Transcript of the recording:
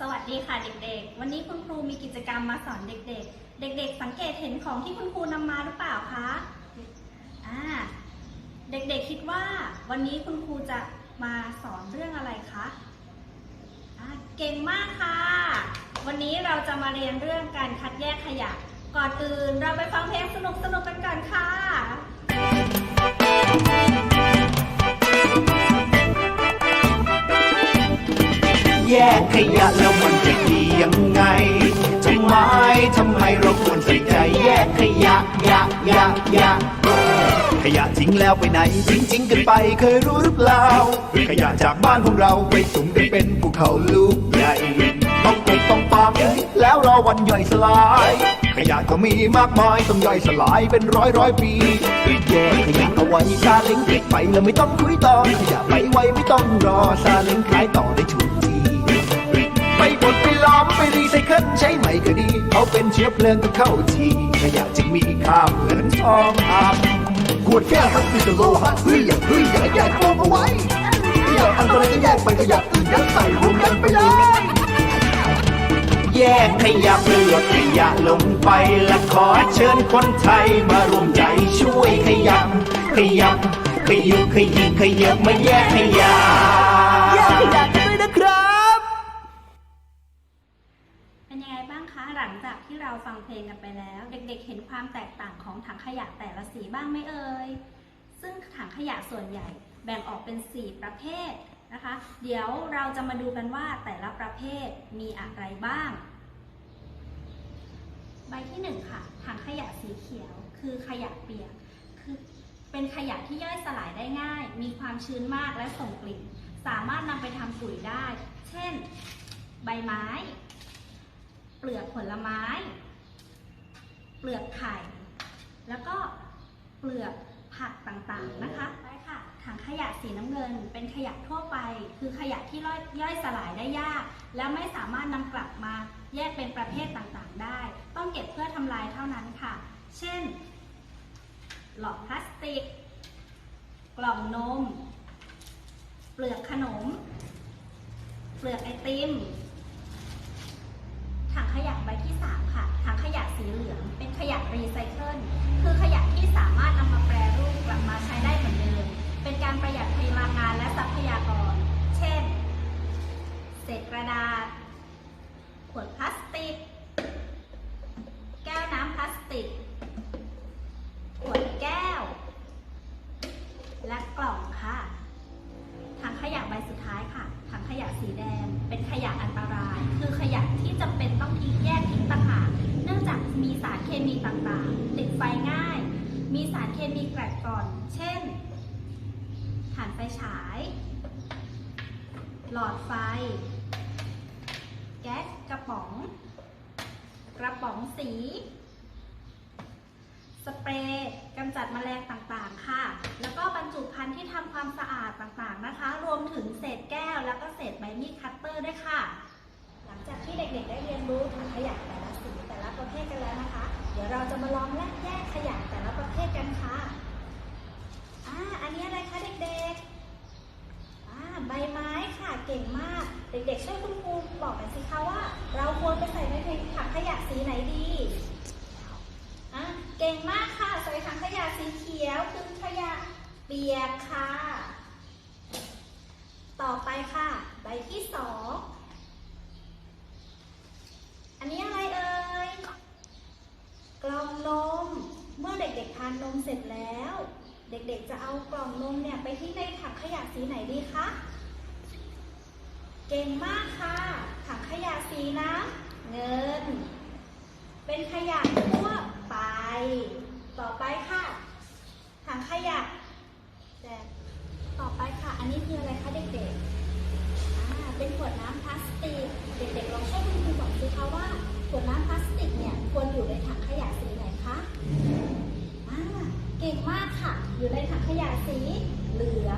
สวัสดีค่ะเด็กๆ วันนี้คุณครูมีกิจกรรมมาสอนเด็กๆ เด็ก ๆ สังเกตเห็นของที่คุณครูนำมาหรือเปล่าคะอ่าเด็กๆคิดว่า วันนี้คุณครูจะมาสอนเรื่องอะไรคะอ่าเก่งมากค่ะ วันนี้เราจะมาเรียนเรื่องการคัดแยกขยะ ก่อนอื่นเราไปฟังเพลงสนุกๆกันก่อนค่ะ แยกขยะแล้วมันจะดียังไงทำไมทำไมเราควรใส่ใจแยกขยะยะยะยะขยะทิ้งแล้วไปไหนทิ้งทิ้งกันไปเคยรู้หรือเปล่าขยะจากบ้านของเราไปสุ่มกันเป็นภูเขาลูกใหญ่ต้องเก็ต้องปังแล้วรอวันย่อยสลายขยะก็มีมากมายต้องย่อยสลายเป็นร้อยร้อยปีแยกขยะเอาไว้ซาเล้งเก็บไปแล้วไม่ต้องคุยต่อขยะไปไวไม่ต้องรอซาเล้งขายต่อได้ถูกที ไซเคิลใช้ใหม่ก็ดีเอาเป็นเชื้อเพลิงก็เข้าทีขยะจึงมีค่าเหมือนทองคำขวดแก้วพลาสติกโลหะเฮ้ยอย่าเฮ้ยอย่าแยกกองเอาไว้ขยะอันตรายก็แยกไปขยะอื่นยัดใส่รวมกันไปเลยแยกขยะเปลือกขยะลงไปและขอเชิญคนไทยมาร่วมใจช่วยขยับขยับขยุกขยิงขยับมาแยกขยะ หลังจากที่เราฟังเพลงกันไปแล้ว เด็กๆ เห็นความแตกต่างของถังขยะแต่ละสีบ้างไหมเอ่ย ซึ่งถังขยะส่วนใหญ่แบ่งออกเป็น 4 ประเภทนะคะ เดี๋ยวเราจะมาดูกันว่าแต่ละประเภทมีอะไรบ้าง ใบที่1ค่ะถังขยะสีเขียว คือขยะเปียก คือเป็นขยะที่ย่อยสลายได้ง่าย มีความชื้นมากและส่งกลิ่น สามารถนำไปทำปุ๋ยได้ เช่น ใบไม้ เปลือกผลไม้ เปลือกไข่ แล้วก็เปลือกผักต่างๆนะคะไปค่ะถังขยะสีน้ำเงิน เป็นขยะทั่วไป คือขยะที่ย่อยสลายได้ยาก และไม่สามารถนำกลับมาแยกเป็นประเภทต่างๆได้ ต้องเก็บเพื่อทำลายเท่านั้นค่ะ เช่น หลอดพลาสติก กล่องนม เปลือกขนม เปลือกไอติมถังขยะใบที่ 3 ค่ะถังขยะสีเหลือง เป็นขยะรีไซเคิล คือขยะที่สามารถนำมาแประใบสุดท้ายค่ะ ถังขยะสีแดง เป็นขยะอันตราย คือขยะที่จำเป็นต้องทิ้งแยกทิ้งต่างหากเนื่องจากมีสารเคมีต่างๆ ติดไฟง่าย มีสารเคมีแกลบกร่อน เช่นถ่านไฟฉาย หลอดไฟ แก๊สกระป๋อง กระป๋องสี สเปรย์ กำจัดแมลงต่างๆ ค่ะ แล้วก็บรรจุภัณฑ์ที่ทำความสะอาดต่างๆนะคะ รวมถึงเศษแก้ว แล้วก็เศษใบมีดคัตเตอร์ด้วยค่ะ หลังจากที่เด็กๆ ได้เรียนรู้ถังขยะแต่ละสีแต่ละประเภทกันแล้วนะคะ เดี๋ยวเราจะมาลองแยกแยกขยะแต่ละประเภทกันค่ะอ่าอันนี้อะไรคะเด็กๆอ่าใบไม้ค่ะเก่งมาก เด็กๆช่วยคุณครูบอกหน่อยสิคะว่า เราควรไปใส่ในถังขยะสีไหนดี เก่งมากค่ะใส่ถังขยะสีเขียวคือขยะเปียกค่ะ ต่อไปค่ะใบที่สองอันนี้อะไรเอ่ยกล่องนม เมื่อเด็กๆทานนมเสร็จแล้ว เด็กๆจะเอากล่องนมเนี่ยไปทิ้งในถังขยะสีไหนดีคะเก่งมากค่ะ ถังขยะสีน้ำเงิน เป็นขยะทั่ว ไป ต่อไปค่ะ ถังขยะแดงต่อไปค่ะ อันนี้คืออะไรคะเด็กๆอ่าเป็นขวดน้ำพลาสติก เด็กๆลองช่วยคุณครูบอกสิคะว่าขวดน้ำพลาสติกเนี่ยควรอยู่ในถังขยะสีไหนคะอ่าเก่งมากค่ะ อยู่ในถังขยะสีเหลือง